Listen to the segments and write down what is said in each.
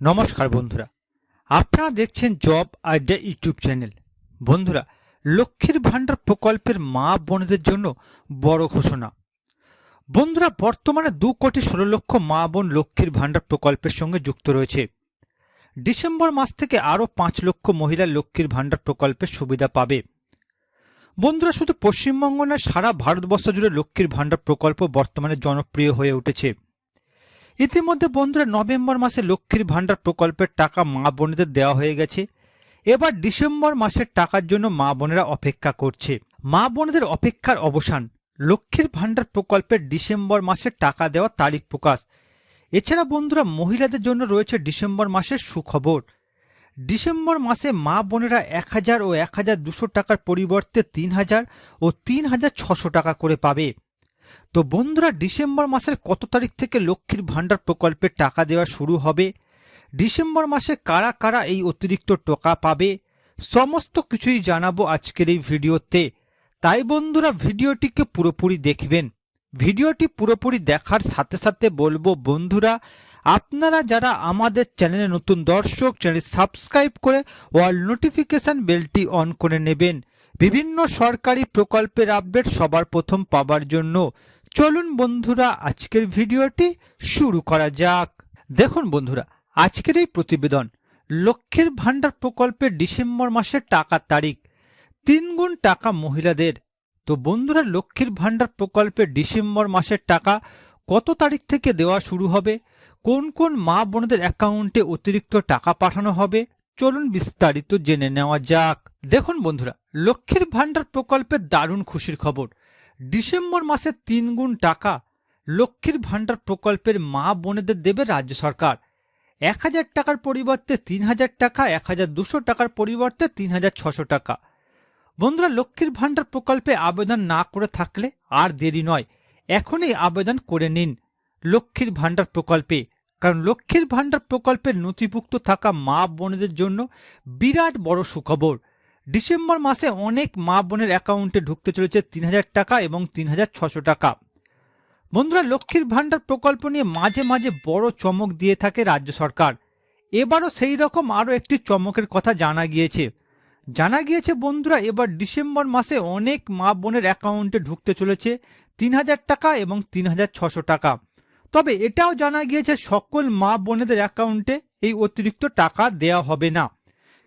নমস্কার বন্ধুরা। আপনারা দেখছেন জব আইডিয়া ইউটিউব চ্যানেল। বন্ধুরা, লক্ষ্মীর ভাণ্ডার প্রকল্পের মা বোনদের জন্য বড় ঘোষণা। বন্ধুরা, বর্তমানে দু কোটি ষোলো লক্ষ মা বোন লক্ষ্মীর ভাণ্ডার প্রকল্পের সঙ্গে যুক্ত রয়েছে। ডিসেম্বর মাস থেকে আরও পাঁচ লক্ষ মহিলা লক্ষ্মীর ভাণ্ডার প্রকল্পের সুবিধা পাবে। বন্ধুরা, শুধু পশ্চিমবঙ্গ নয়, সারা ভারতবর্ষ জুড়ে লক্ষ্মীর ভাণ্ডার প্রকল্প বর্তমানে জনপ্রিয় হয়ে উঠেছে। ইতিমধ্যে বন্ধুরা নভেম্বর মাসে লক্ষ্মীর ভাণ্ডার প্রকল্পের টাকা মা বোনেদের দেওয়া হয়ে গেছে। এবার ডিসেম্বর মাসের টাকার জন্য মা বোনেরা অপেক্ষা করছে। মা বোনেদের অপেক্ষার অবসান, লক্ষ্মীর ভাণ্ডার প্রকল্পের ডিসেম্বর মাসের টাকা দেওয়ার তারিখ প্রকাশ। এছাড়া বন্ধুরা মহিলাদের জন্য রয়েছে ডিসেম্বর মাসের সুখবর। ডিসেম্বর মাসে মা বোনেরা এক হাজার ও এক হাজার দুশো টাকার পরিবর্তে তিন হাজার ও তিন হাজার ছশো টাকা করে পাবে। তো বন্ধুরা, ডিসেম্বর মাসের কত তারিখ থেকে লক্ষ্মীর ভাণ্ডার প্রকল্পে টাকা দেওয়া শুরু হবে? ডিসেম্বর মাসে কারা কারা এই অতিরিক্ত টাকা পাবে? সমস্ত কিছুই জানাব আজকের এই ভিডিওতে। তাই বন্ধুরা, ভিডিওটিকে পুরোপুরি দেখবেন। ভিডিওটি পুরোপুরি দেখার সাথে সাথে বলব, বন্ধুরা, আপনারা যারা আমাদের চ্যানেলে নতুন দর্শক, চ্যানেল সাবস্ক্রাইব করে ওয়াল নোটিফিকেশন বেলটি অন করে নেবেন। বিভিন্ন সরকারি প্রকল্পের আপডেট সবার প্রথম পাবার জন্য চলুন বন্ধুরা, আজকের ভিডিওটি শুরু করা যাক। দেখুন বন্ধুরা, আজকের এই প্রতিবেদন লক্ষ্যের ভাণ্ডার প্রকল্পের ডিসেম্বর মাসের টাকার তারিখ, তিন গুণ টাকা মহিলাদের। তো বন্ধুরা, লক্ষ্মীর ভাণ্ডার প্রকল্পের ডিসেম্বর মাসের টাকা কত তারিখ থেকে দেওয়া শুরু হবে? কোন কোন মা বোনদের অ্যাকাউন্টে অতিরিক্ত টাকা পাঠানো হবে? চলুন বিস্তারিত জেনে নেওয়া যাক। দেখুন বন্ধুরা, লক্ষ্মীর ভাণ্ডার প্রকল্পের দারুণ খুশির খবর। ডিসেম্বর মাসে তিন গুণ টাকা লক্ষ্মীর ভাণ্ডার প্রকল্পের মা বোনেদের দেবে রাজ্য সরকার। এক হাজার টাকার পরিবর্তে তিন হাজার টাকা, এক হাজার দুশো টাকার পরিবর্তে তিন হাজার ছশো টাকা। বন্ধুরা, লক্ষ্মীর ভাণ্ডার প্রকল্পে আবেদন না করে থাকলে আর দেরি নয়। এখনই আবেদন করে নিন লক্ষ্মীর ভাণ্ডার প্রকল্পে। কারণ লক্ষ্মীর ভাণ্ডার প্রকল্পের নথিভুক্ত থাকা মা বোনেদের জন্য বিরাট বড় সুখবর। ডিসেম্বর মাসে অনেক মা বোনের অ্যাকাউন্টে ঢুকতে চলেছে তিন হাজার টাকা এবং তিন হাজার ছশো টাকা। বন্ধুরা, লক্ষ্মীর ভাণ্ডার প্রকল্প নিয়ে মাঝে মাঝে বড় চমক দিয়ে থাকে রাজ্য সরকার। এবারও সেই রকম আরও একটি চমকের কথা জানা গিয়েছে। জানা গিয়েছে, বন্ধুরা, এবার ডিসেম্বর মাসে অনেক মা বোনের অ্যাকাউন্টে ঢুকতে চলেছে তিন হাজার টাকা এবং তিন হাজার ছশো টাকা। তবে এটাও জানা গিয়েছে সকল মা বোনেদের অ্যাকাউন্টে এই অতিরিক্ত টাকা দেওয়া হবে না।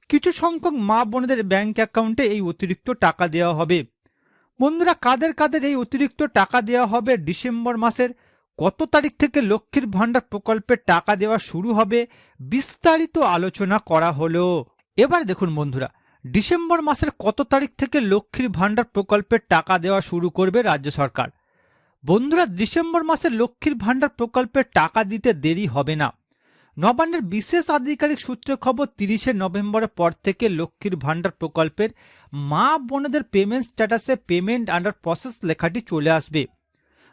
কিছু সংখ্যক মা বোনেদের ব্যাংক অ্যাকাউন্টে এই অতিরিক্ত টাকা দেওয়া হবে। বন্ধুরা, কাদের কাদের এই অতিরিক্ত টাকা দেওয়া হবে ডিসেম্বর মাসের? কত তারিখ থেকে লক্ষ্মীর ভাণ্ডার প্রকল্পের টাকা দেওয়া শুরু হবে? বিস্তারিত আলোচনা করা হলো। এবার দেখুন বন্ধুরা, ডিসেম্বর মাসের কত তারিখ থেকে লক্ষ্মীর ভাণ্ডার প্রকল্পের টাকা দেওয়া শুরু করবে রাজ্য সরকার? বন্ধুরা, ডিসেম্বর মাসে লক্ষ্মীর ভাণ্ডার প্রকল্পের টাকা দিতে দেরি হবে না। নবান্নের বিশেষ আধিকারিক সূত্রে খবর, তিরিশে নভেম্বরের পর থেকে লক্ষ্মীর ভাণ্ডার প্রকল্পের মা বোনেদের পেমেন্ট স্ট্যাটাসে পেমেন্ট আন্ডার প্রসেস লেখাটি চলে আসবে।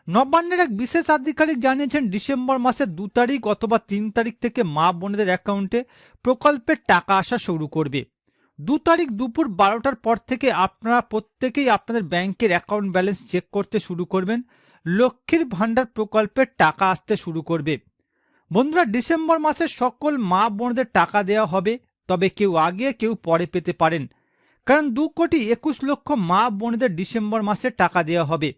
নবান্নের এক বিশেষ আধিকারিক জানিয়েছেন, ডিসেম্বর মাসের দু তারিখ অথবা তিন তারিখ থেকে মা বোনেদের অ্যাকাউন্টে প্রকল্পের টাকা আসা শুরু করবে। দু তারিখ দুপুর বারোটার পর থেকে আপনারা প্রত্যেকেই আপনাদের ব্যাংকের অ্যাকাউন্ট ব্যালেন্স চেক করতে শুরু করবেন। লক্ষ্মীর ভাণ্ডার প্রকল্পের টাকা আসতে শুরু করবে। বন্ধুরা, ডিসেম্বর মাসে সকল মা বোনদের টাকা দেওয়া হবে, তবে কেউ আগে, কেউ পরে পেতে পারেন। কারণ দু কোটি একুশ লক্ষ মা বোনদের ডিসেম্বর মাসে টাকা দেওয়া হবে।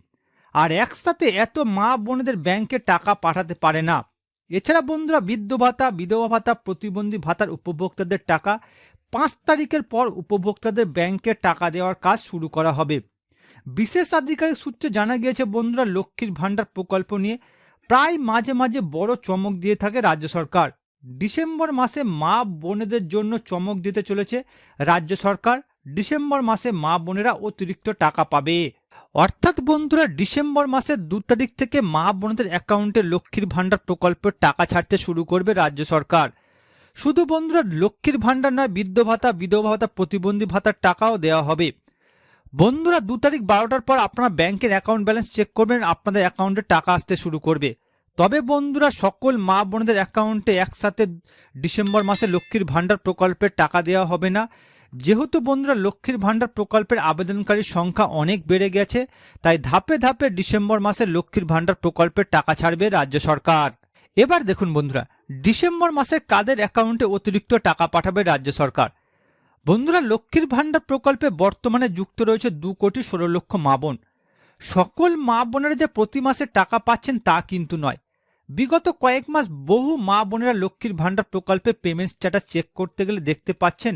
আর একসাথে এত মা বোনদের ব্যাংকে টাকা পাঠাতে পারে না। এছাড়া বন্ধুরা বৃদ্ধ ভাতা, বিধবা ভাতা, প্রতিবন্ধী ভাতার উপভোক্তাদের টাকা, পাঁচ তারিখের পর উপভোক্তাদের ব্যাংকে টাকা দেওয়ার কাজ শুরু করা হবে। বিশেষ আধিকারিক সূত্রে জানা গিয়েছে, বন্ধুরা, লক্ষ্মীর ভাণ্ডার প্রকল্প নিয়ে প্রায় মাঝে মাঝে বড় চমক দিয়ে থাকে রাজ্য সরকার। ডিসেম্বর মাসে মা বোনেদের জন্য চমক দিতে চলেছে রাজ্য সরকার। ডিসেম্বর মাসে মা বোনেরা অতিরিক্ত টাকা পাবে। অর্থাৎ, বন্ধুরা, ডিসেম্বর মাসের দু তারিখ থেকে মা বোনদের অ্যাকাউন্টে লক্ষ্মীর ভাণ্ডার প্রকল্পের টাকা ছাড়তে শুরু করবে রাজ্য সরকার। শুধু, বন্ধুরা, লক্ষ্মীর ভাণ্ডার নয় বৃদ্ধ ভাতা, বিধবা ভাতা, প্রতিবন্ধী ভাতার টাকাও দেওয়া হবে। বন্ধুরা, দু তারিখ বারোটার পর আপনারা ব্যাংকের অ্যাকাউন্ট ব্যালেন্স চেক করবেন, আপনাদের অ্যাকাউন্টে টাকা আসতে শুরু করবে। তবে বন্ধুরা, সকল মা বোনদের অ্যাকাউন্টে একসাথে ডিসেম্বর মাসে লক্ষ্মীর ভাণ্ডার প্রকল্পের টাকা দেওয়া হবে না। যেহেতু বন্ধুরা, লক্ষ্মীর ভাণ্ডার প্রকল্পের আবেদনকারীর সংখ্যা অনেক বেড়ে গেছে, তাই ধাপে ধাপে ডিসেম্বর মাসে লক্ষ্মীর ভাণ্ডার প্রকল্পের টাকা ছাড়বে রাজ্য সরকার। এবার দেখুন বন্ধুরা, ডিসেম্বর মাসে কাদের অ্যাকাউন্টে অতিরিক্ত টাকা পাঠাবে রাজ্য সরকার? বন্ধুরা, লক্ষ্মীর ভাণ্ডার প্রকল্পে বর্তমানে যুক্ত রয়েছে দু কোটি ষোলো লক্ষ মা বোন। সকল মা বোনেরা যে প্রতি মাসে টাকা পাচ্ছেন তা কিন্তু নয়। বিগত কয়েক মাস বহু মা বোনেরা লক্ষ্মীর ভাণ্ডার প্রকল্পে পেমেন্ট স্ট্যাটাস চেক করতে গেলে দেখতে পাচ্ছেন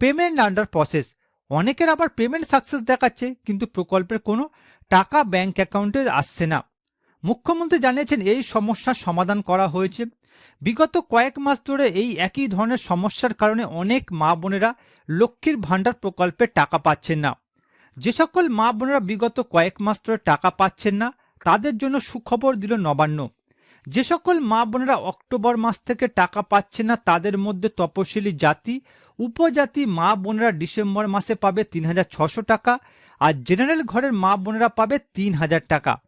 পেমেন্ট আন্ডার প্রসেস অনেকের আবার পেমেন্ট সাকসেস দেখাচ্ছে, কিন্তু প্রকল্পের কোনো টাকা ব্যাংক অ্যাকাউন্টে আসছে না। মুখ্যমন্ত্রী জানিয়েছেন এই সমস্যার সমাধান করা হয়েছে। বিগত কয়েক মাস ধরে এই একই ধরনের সমস্যার কারণে অনেক মা বোনেরা লক্ষ্মীর ভাণ্ডার প্রকল্পে টাকা পাচ্ছেন না। যে সকল মা বোনেরা বিগত কয়েক মাস ধরে টাকা পাচ্ছেন না, তাদের জন্য সুখবর দিল নবান্ন। যে সকল মা বোনেরা অক্টোবর মাস থেকে টাকা পাচ্ছেন না, তাদের মধ্যে তপশিলি জাতি, উপজাতি মা বোনেরা ডিসেম্বর মাসে পাবে তিন টাকা, আর জেনারেল ঘরের মা বোনেরা পাবে তিন হাজার টাকা।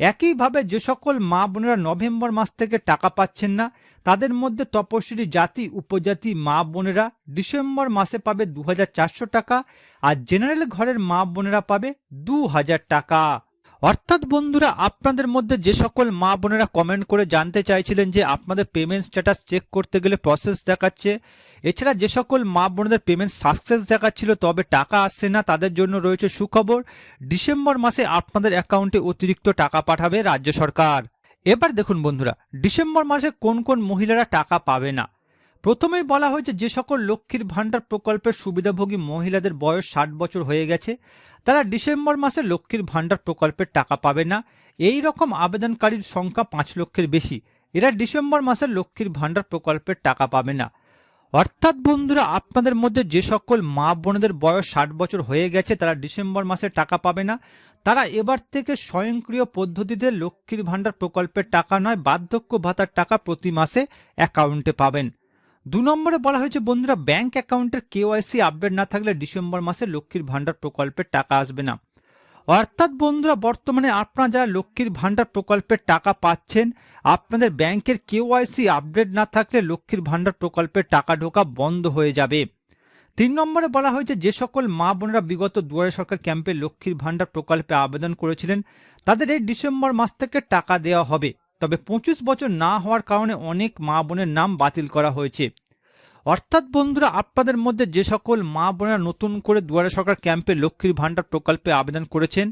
একইভাবে যে সকল মা বোনেরা নভেম্বর মাস থেকে টাকা পাচ্ছেন না, তাদের মধ্যে তপশিলি জাতি, উপজাতি মা বোনেরা ডিসেম্বর মাসে পাবে দু হাজার চারশো টাকা আর জেনারেল ঘরের মা বোনেরা পাবে দু হাজার টাকা। অর্থাৎ বন্ধুরা, আপনাদের মধ্যে যে সকল মা বোনেরা কমেন্ট করে জানতে চাইছিলেন যে আপনাদের পেমেন্ট স্ট্যাটাস চেক করতে গেলে প্রসেস দেখাচ্ছে, এছাড়া যে সকল মা বোনদের পেমেন্ট সাকসেস দেখাচ্ছিল তবে টাকা আসছে না, তাদের জন্য রয়েছে সুখবর, ডিসেম্বর মাসে আপনাদের অ্যাকাউন্টে অতিরিক্ত টাকা পাঠাবে রাজ্য সরকার। এবার দেখুন বন্ধুরা, ডিসেম্বর মাসে কোন কোন মহিলারা টাকা পাবে না? প্রথমেই বলা হয়েছে যে সকল লক্ষ্মীর ভাণ্ডার প্রকল্পের সুবিধাভোগী মহিলাদের বয়স ষাট বছর হয়ে গেছে। তারা ডিসেম্বর মাসে লক্ষ্মীর ভাণ্ডার প্রকল্পের টাকা পাবে না। এই রকম আবেদনকারীর সংখ্যা পাঁচ লক্ষের বেশি। এরা ডিসেম্বর মাসে লক্ষ্মীর ভাণ্ডার প্রকল্পের টাকা পাবে না। অর্থাৎ বন্ধুরা, আপনাদের মধ্যে যে সকল মা বোনদের বয়স ষাট বছর হয়ে গেছে, তারা ডিসেম্বর মাসে টাকা পাবে না। তারা এবার থেকে স্বয়ংক্রিয় পদ্ধতিতে লক্ষ্মীর ভাণ্ডার প্রকল্পের টাকা নয়, বার্ধক্য ভাতার টাকা প্রতি মাসে অ্যাকাউন্টে পাবেন। দু নম্বরে বলা হয়েছে, বন্ধুরা, ব্যাংক অ্যাকাউন্টের কেওয়াইসি আপডেট না থাকলে ডিসেম্বর মাসে লক্ষ্মীর ভাণ্ডার প্রকল্পের টাকা আসবে না। অর্থাৎ, বন্ধুরা, বর্তমানে আপনারা যারা লক্ষ্মীর ভাণ্ডার প্রকল্পের টাকা পাচ্ছেন, আপনাদের ব্যাংকের কেওয়াইসি আপডেট না থাকলে লক্ষ্মীর ভাণ্ডার প্রকল্পের টাকা ঢোকা বন্ধ হয়ে যাবে। তিন নম্বরে বলা হয়েছে, যে সকল মা বোনেরা বিগত দুয়ারে সরকার ক্যাম্পে লক্ষ্মীর ভাণ্ডার প্রকল্পে আবেদন করেছিলেন, তাদের এই ডিসেম্বর মাস থেকে টাকা দেওয়া হবে। তবে পঁচিশ বছর না হওয়ার কারণে অনেক মা বোনের নাম বাতিল করা হয়েছে। অর্থাৎ বন্ধুরা, আপনাদের মধ্যে যে সকল মা বোনেরা নতুন করে দুয়ারে সরকার ক্যাম্পে লক্ষ্মীর ভাণ্ডার প্রকল্পে আবেদন করেছেন,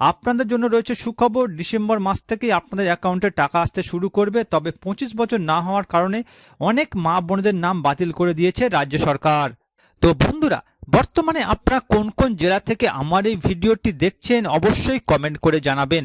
আপনাদের জন্য রয়েছে সুখবর, ডিসেম্বর মাস থেকেই আপনাদের অ্যাকাউন্টে টাকা আসতে শুরু করবে, তবে পঁচিশ বছর না হওয়ার কারণে অনেক মা বোনদের নাম বাতিল করে দিয়েছে রাজ্য সরকার। তো বন্ধুরা, বর্তমানে আপনারা কোন কোন জেলা থেকে আমার এই ভিডিওটি দেখছেন, অবশ্যই কমেন্ট করে জানাবেন।